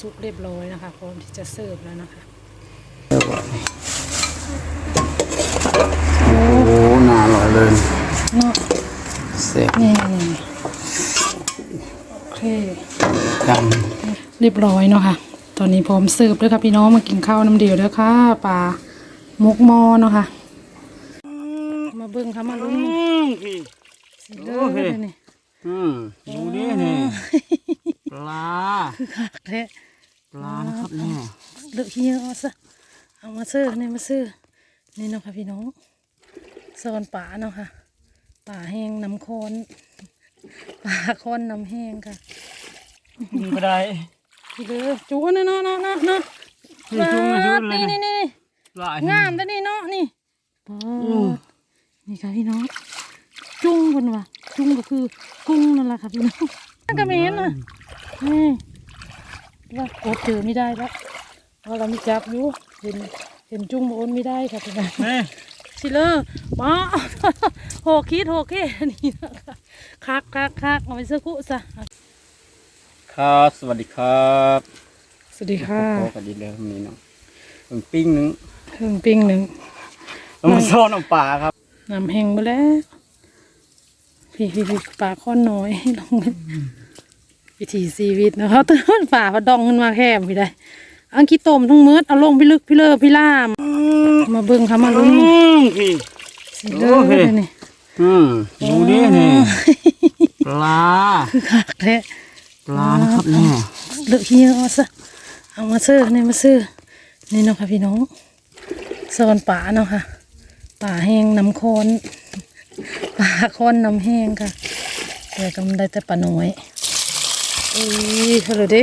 ซุปเรียบร้อยนะคะ พร้อมที่จะเสิร์ฟแล้วนะคะโอ้โหน่าอร่อยเลยเนาะเสร็จนี่นี่โอเคกันเรียบร้อยเนาะค่ะ ตอนนี้พร้อมเสิร์ฟด้วยค่ะพี่น้องมากินข้าวน้ำเดียวด้วยค่ะปลาหมกหมอเนาะค่ะ มาเบิ่งค่ะมาลุ้นพี่สิเด้อเลยนี่อืมดูดินี่ปลาคือคักแท้ ปลานะครับเนี่ยเลือกเฮียเอาซะเอามาเสิร์ฟเนี่ยมาเสิร์ฟนี่เนาะค่ะพี่น้องสอนป่าเนาะค่ะป่าแห้งน้ำโคนป่าโคนน้ำแห้งค่ะกินก็ได้พี่เด้อจูนเนาะเนาะเนาะเนาะนี่จุ้งนะจุ้งเลยนี่นะนี่นี่ปลางามแต่นี่เนาะนี่ปออืมดนี่ค่ะพี่น้องจุ้งคนว่ะจุ้งก็คือกุ้งนั่นแหละค่ะพี่น้องนั่นก็ไม่เห็นน่ะนี่ ว่ากดเจอไม่ได้แล้วเพราะเราไม่จับอยู่เห็นเห็นจุ้งโอนไม่ได้ค่ะพี่น้องนี่ชิเลอร์มาโหคิดโหเคนี่นะคะคักคักคักเอาไปเสื้อคู่ซะครับสวัสดีครับสวัสดีค่ะพอกันดีเลยมีเนาะเป็นปิ้งหนึงเครื่องปิ้งหนึ่งแล้วมาซ่อนเอาปลาครับน้ำแห้งไปแล้วพี่พี่พี่ปลาข้อนน้อยลง วิถีชีวิตนะคะต้นป่าพะดองขึ้นมาแคบพี่ได้ อังคิต้มทั้งมืดเอาลงพี่ลึกพี่เลอพี่ล่าม มาเบิ่งค่ะมาลุ้นอืมพี่สิเลอโอเคเลยนี่อืมดูดินี่ปลาคือคักแท้ปลานะครับเนี่ยเลือกเฮียเอาซะเอามาซื้อเนี่ยมาซื้อนี่เนาะค่ะพี่น้องสอนป่าเนาะค่ะป่าแห้งน้ำโคนป่าโคนน้ำแห้งค่ะแต่ก็มันได้แต่ปลาน้อย อุ้ยเขาเลยดิ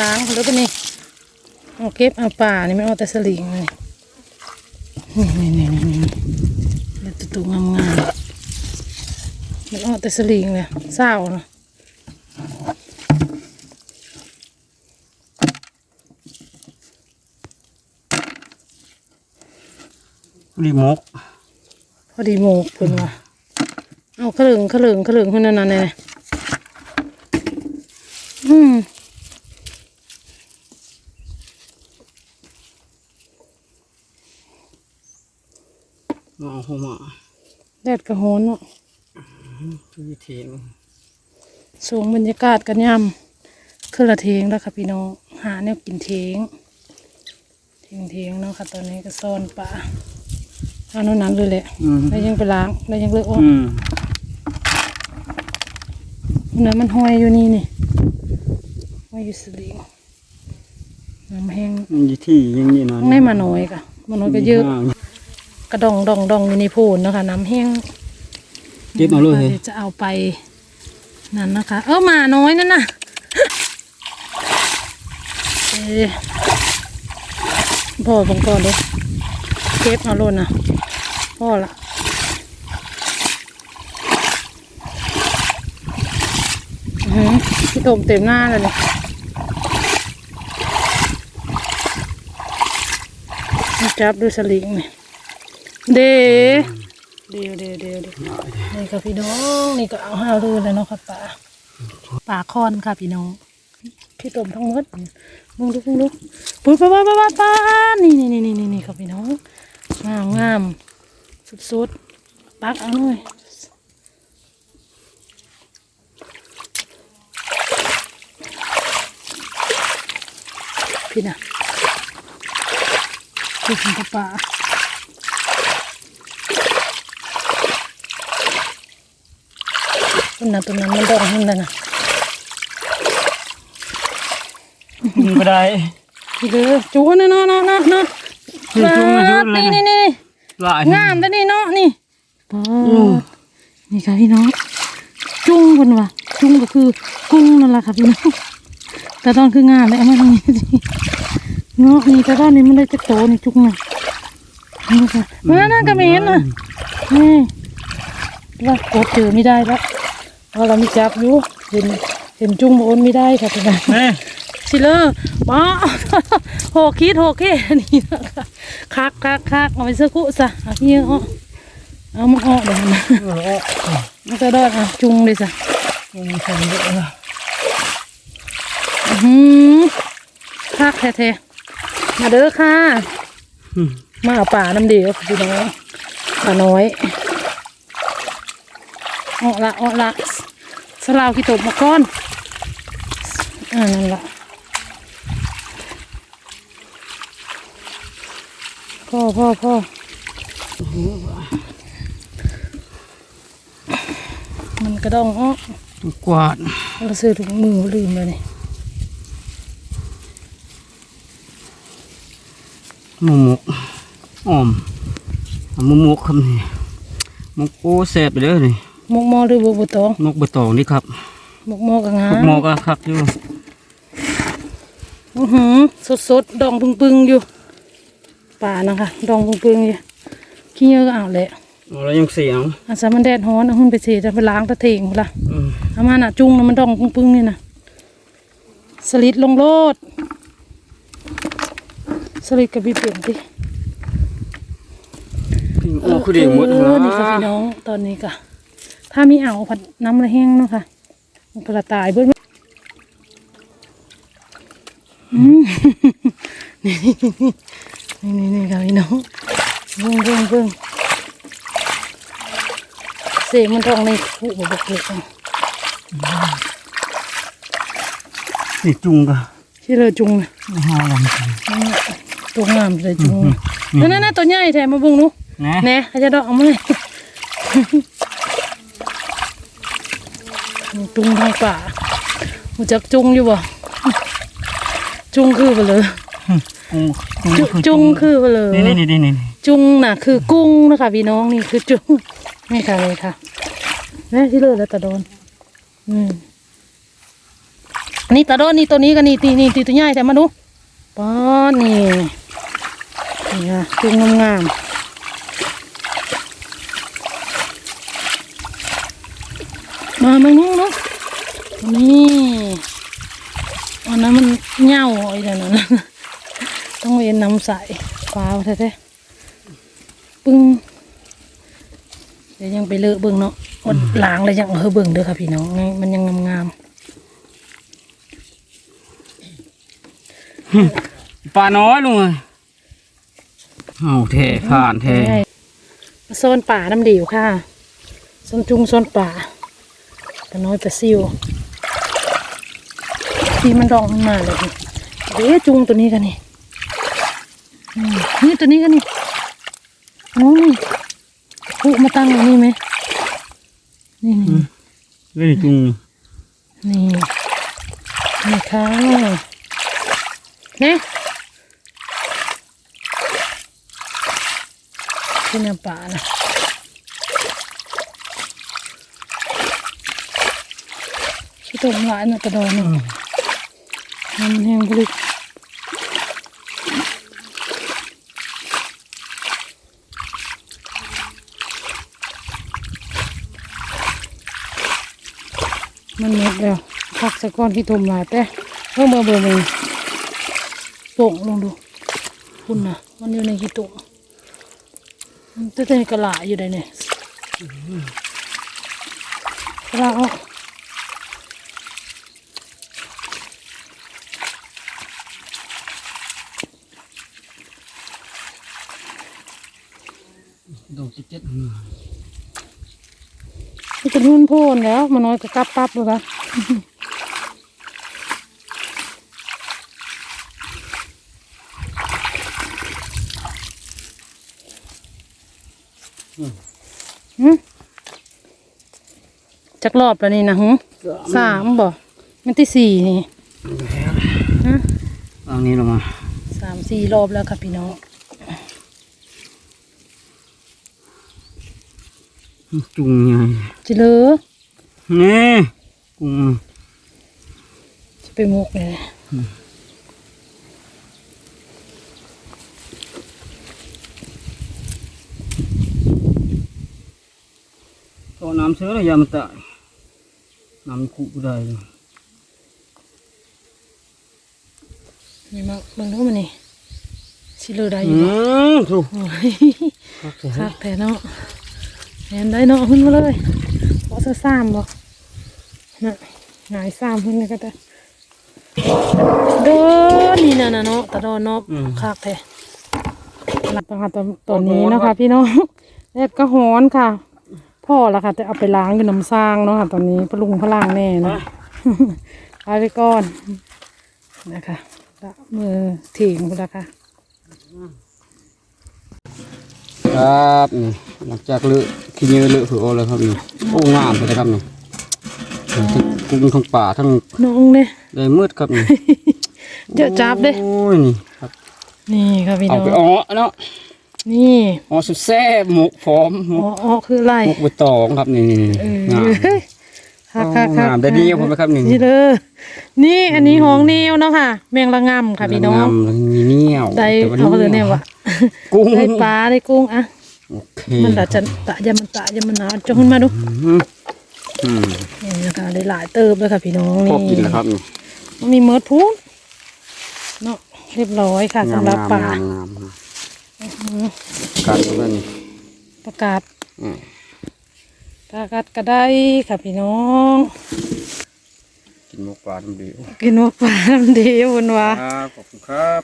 ล้างเขาเลยปะนี่เอาเก็บเอาป่านี่ไม่เอาแต่สลิงเลยนี่นี่นี่นี่นี่ตุ๊ตุงามงามๆมันเอาแต่สลิงเลยเศร้าเนาะรีโมกพอดีโมกเพิ่นว่าเอาขะหลึงขะหลึงขะหลึงคนนั้นน่ะเนี่ย อืมมองหัวแดดกระโหนเนาะคือวิธีนึงสูงบรรยากาศกันยำคือละเทงแล้วค่ะพี่น้อง หาแนวกินเทงเทงเทงเนาะค่ะ ตอนนี้ก็ซ่อนปลาเอาโน่นนั้นเลยแหละอืมแล้วยังไปล้างแล้วยังเลิกออกอืมเนื้อมันห้อยอยู่นี่นี่ ห้อยอยู่สลิงน้ำแห้งมันอยู่ที่อยังนี้เนาะไม่มาน้อยค่ะมาน้อยก็เยอะมีห้างกระดองดองดองอยู่ในโพนนะคะน้ำแห้งเก็บเอาเลยดี๋วจะเอาไปนั่นนะคะ เออหมาน้อยนั่นน่ะเอ๊ะพ่อผมก่อนเลยเก็บเอาโลนนะพ่อละอื้อหือพี่ตมเต็มหน้าเลยเนี่ย จับด้วยสลิงเนี่ยเดเดี๋ยวเดี๋ยวเดี๋ยวเดี๋ยวนี่ค่ะพี่น้องนี่ก็เอาห้ารูเลยเนาะค่ะป่าป่าคอนค่ะพี่น้องพี่ต้มทั้งหมดมึงดูมึงดูปุ๊บป้าป้าป้าป้าป้านี่นี่นี่นี่นี่นี่ค่ะพี่น้องงามงามสุดสุดๆปักเอาหน่อยพี่น่ะ พี่ของป่าต้นนั้นต้นนั้นมันดองนั่นน่ะนะกินก็ได้พี่เด้อจูนเนาะเนาะเนาะเนาะนี่จุ้งนะจุ้งเลยนี่นะนี่นี่ปลางามแต่นี่เนาะนี่ปออืมดนี่ค่ะพี่น้องจุ้งคนว่ะจุ้งก็คือกุ้งนั่นแหละค่ะพี่น้องแต่ตอนคืองามเลยเอามาทางนี้สิ เนาะนี่แต่ตอนนี้มันได้จะโตนี่จุ้งน่ะนี่ค่ะมานั่นก็ไม่เห็นน่ะนี่ว่ากดเจอไม่ได้แล้วเพราะเราไม่จับอยู่เห็นเห็นจุ้งโอนไม่ได้ค่ะพี่น้องนี่ชิเลอร์มาโหคิดโหเคนี่นะคะคักคักคักเอาไปเสื้อคู่ซะเอาเงี้ยเอาเอามาออกเดี๋ยวนะเออมันจะดอดอะจุงเลยจ้ะมันใส่เยอะนะอหือคักแท้ๆ มาเด้อค่ะอืมมาเอาป่าน้ำเดียวพี่น้องป่าน้อยออกละออกละสลาวขี้ตบมาก้อนอ่านั่นละพ่อพ่อพ่อมันกระดองอ้อกวาดเราซื้อถุงมือลืมเลยนี่ มูหมกอ้อมเอาหมูหมกครับนี่หมกโอ้แซ่บไปเลยนี่มกหมอหรือบัวบัวตองหมกใบตองนี่ครับมกหมอกับงาหมกหมอก็คักอยู่อือหือสดสดๆดองปึงปึงๆอยู่ป่านะคะดองปึงปึงๆอยู่ขี้เหยอะก็เอาแหละเอาแล้วยังเสียงอาจจะมันแดดฮ้อนเอาหุ่นไปเสีจะไปล้างตะเถงหมดละอืมเอามาน่ะจุงนะมันดองปึงปึงๆนี่นะสลิดลงโลด สลิดกับบีเปลี่ยนดิโอ้คือเดียวหมดเอแล้วอนี่ค่ะพี่น้องตอนนี้ก็ถ้ามีอ่าวผัดน้ำละแห้งเนาะค่ะมันกระตายเบิ้ลอืมนี่นี่นี่ค่ะพี่น้องเบิ้งเบิ้งเบิ้งเสกมันทองในผู้บกเลยนี่จุงก็ที่เลยจุงนะห้าวัน ตัวงามเลยจุงนั่นนั่นๆๆตัวใหญ่แถมมาเบิ่งหนูนะแหน่เขาจะดอกเอามาเลยจุงทางป่าหูจักจุงอยู่บ่จุงคือไปเลยจุงจุจุงคือไปเลยนี่นี่นี่นี่จุงน่ะ คือกุ้งนะคะพี่น้องนี่คือจุงนี่ค่ะเลยค่ะแม่ที่เลิศแล้วตาโดน อืมนี่ตาโดนนี่ตัวนี้กันนี่ตีนี่ตีตัวใหญ่แต่มาดูป้อนนี่ นี่ค่ะจุงงามๆมามานุ่งเนาะนี่อันนั้นมันเหง่าไอ้นั่นน่ะต้องเวียนน้ำใสฟ้าวแท้ๆปึ้งเดี๋ยวยังไปเลอะเบิ่งเนาะมันล้างแล้วยังเอาเฮอเบิ่งเด้อค่ะพี่น้องมันยังงามปลาน้อยลุงเอ้ย เอาเทผ่านๆเทได้มาโซนป่าน้ำเดียวค่ะโซนจุงโซนป่าปลาน้อยปลาซิวที่มันรองขึ้นมาเลยนี่เดี๋ยวจุงตัวนี้กันนี่อืมนี่ตัวนี้กันนี่น้องนี่ปุ๊มาตั้งอยู่นี่ไหมนี่นี่เล่นจุงนี่นี่ค่ะเนี่ย ที่น้ำป่านะชิตมหลายนะกระดอนนี่น้ำแห้งผลิตมันหมดแล้วพักสักก้อนที่ทมหลายแต่เพิ่มเบอร์เบอร์หนึ่งโป่งลองดู คุณนะมันอยู่ในกี่ตุ่ม มันจะเป็นกระหลาอยู่ในเนี่ยกระหลาออกดอกเจ็ดมันจะนุ่นโพ่นแล้ว มันน้อยก็กลับปั๊บเลยปะ จักรอบแล้วนี่นะหึสามบ่มันที่สี่นี่ฮะเอานี้ลงมาสามสี่รอบแล้วค่ะพี่น้องจุงไงจิเลอนี่กุ้งจะไปมุกเลยก็น้ำเสือระยามันตาย น้ำคุได้เลยนี่มาเบิ่งดูมันนี่สิเลอได้ออืยู่บ่มถูกโอ้ยคักแต่เนาะแหนได้เนาะขึ้นมาเลยพอซะซ้ำบ่น่ะหงายซ้ำขึ้นเลยก็ได้โดนนี่น่ะนะเนาะตะโดนเนาะอืมคักแท้หลับค่ะตัวตัวนี้เนาะค่ะพี่น้องแอบก็ฮ้อนค่ะ พ่อละค่ะแต่เอาไปล้างอยู่น้ำซางเนาะค่ะ ตอนนี้พลุงพลังแน่เนาะเอาไปก่อนนะคะละมือถิงพุ่นละค่ะ ครับนี่หลังจากเลือะขี้เนื้อเลือะผือโอแล้วครับนี่โอ้งามเลยครับนี่ทั้งกุ้งทั้งป่าทั้งน้องเนี่ยเลยมืดครับนี่เดี๋ยวจับเด้โอ้ยนี่ครับ นี่ค่ะพี่เอาน้องไปอ๋อเนาะ นี่อ๋อสุดแซ่บหมกพร้อมหมอ๋อกอ๋อคืออะไร หมกใบตองครับนี่นี่เอนี่องาม ค่ะค่ะโอ้ค่ะงามได้ดีครับผมครับนี่ นี่เลยนี่อันนี้ห้องนิ้วเนาะค่ะ แมงละงำค่ะพี่น้องงามแล้วมีเนี่ยวได้แต่ว่เอาเลยเนี่ยวะกุ้งได้ปลาได้กุ้งอะโอเคมันละจะตะยามันตะยามันหนาจงขึ้นมาดูอืมอืมนี่นะคะได้หลายเติบเลยค่ะพี่น้องพนี่อกินแล้วครับนี่มันมีเมิดพูนเนาะเรียบร้อยค่ะสำหรับปลางามงามงาม การตรงนั้นนี่ประกาศอืมประกาศก็ได้ค่ะพี่น้อง กินหมกปลาทำดีกินว่าปลามันดีวันวะครับขอบคุณครับ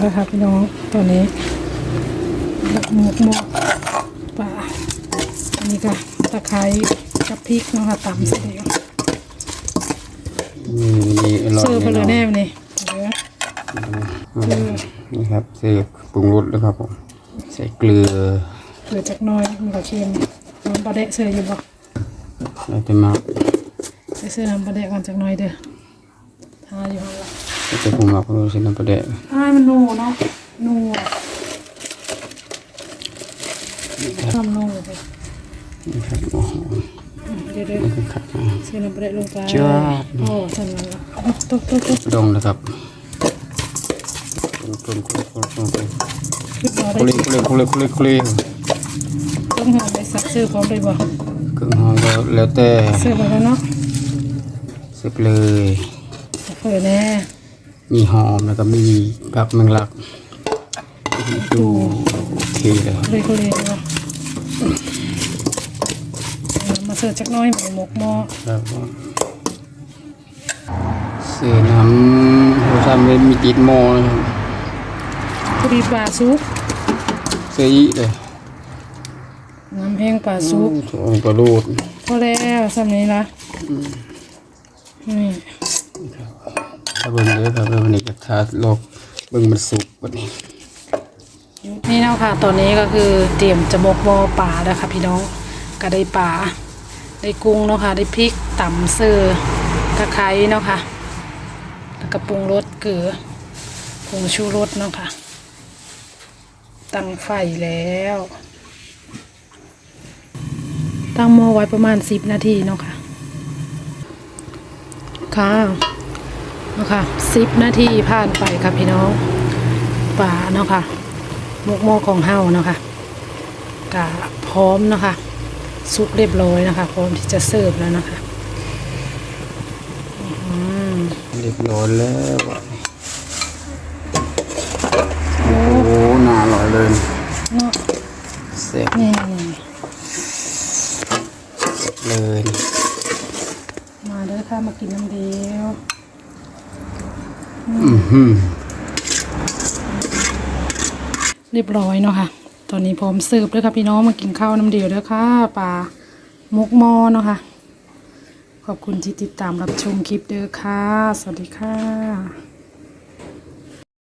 แล้วค่ะพี่น้องตัวนี้ละหมกหมกปลาอันนี้ก็ตะไคร้กับพริกเนาะค่ะตำเสร็จแล้วนี่นี่อร่อยเสิร์ฟไปเลยแน่แน่นอนนี่เดี๋ยวอืมนี่ครับเสิร์ฟปรุงรสแล้วครับผมใส่เกลือเหลือจักหน้อยมันก็เค็มน้ำปลาเดะเสืออยู่บ่แล้วจะมาไปซื้อน้ำปลาเดะก่อนจักหน้อยเด้อทาอยู่หั่นละแล้ว จะปรุงหมักรู้ใส่น้ำปลาแดะอ้ายมันนูเนาะนูอะทำนูไปนี่ครับโอ้โหเดี๋ยวเดี๋ยวนี่คือขัดมาซื้อน้ำปลาเดะลงไปจ้าโอ้สั่นแล้วละตุ๊กตุ๊กตุ๊กดองนะครับปรุงปรุงปรุงปรุงปรุงปรุงขึ้นมาคุได้เล่คุเล่คุเล่คุเล่คุเล่ต้องหอมไปสักซื้อพร้อมเลยบ่เครื่องหอมก็แล้วแต่ซื้อไปแล้วเนาะเสิร์ฟเลยเปิดแน่ มีหอมแล้วก็มีผักแมงลักดูโอเคเลยครับเลยก็เลยบ่เอามาเสิร์ฟจักหน้อยหมูหมกหม้อครับผมเสือน้ำเราทำเป็นมีติดหม้อนะครับพอดีปลาซุปเสืออีเลยน้ำแห้งปลาซุปโอ้กระโดดพอแล้วสำนี้ละนี่ ถ้าเบิ่งเลยครับวันนี้ก็ทาลอกเบิ่งมันสุกวันนี้ นี่เนาะค่ะ ตอนนี้ก็คือเตรียมจะมกหม้อปลาแล้วค่ะ พี่น้องก็ได้ปลาได้กุ้งเนาะค่ะ ได้พริกตำเสือตะไคร้เนาะค่ะ แล้วก็ปรุงรสเกลือผงชูรสเนาะค่ะ ตั้งไฟแล้ว ตั้งหม้อไว้ประมาณสิบนาทีเนาะค่ะ ค่ะ นาะค่ะสิบนาทีผ่านไปค่ะพี่น้องป่าเนาะค่ะหมกหม้อของเฮาเนาะค่ะกะพร้อมเนาะค่ะสุกเรียบร้อยนะคะ พร้อมที่จะเสิร์ฟแล้วนะคะอืมเรียบร้อยแล้วโอ้โหน่าอร่อยเลยเนาะเสร็จนี่นี่เลย มาเด้อค่ะมากินน้ำเดียวอือหือ เรียบร้อยเนาะค่ะ ตอนนี้พร้อมเสิร์ฟแล้วค่ะพี่น้องมากินข้าวน้ำเดียวเด้อค่ะปลามุกมอเนาะค่ะ ขอบคุณที่ติดตามรับชมคลิปเด้อค่ะ สวัสดีค่ะ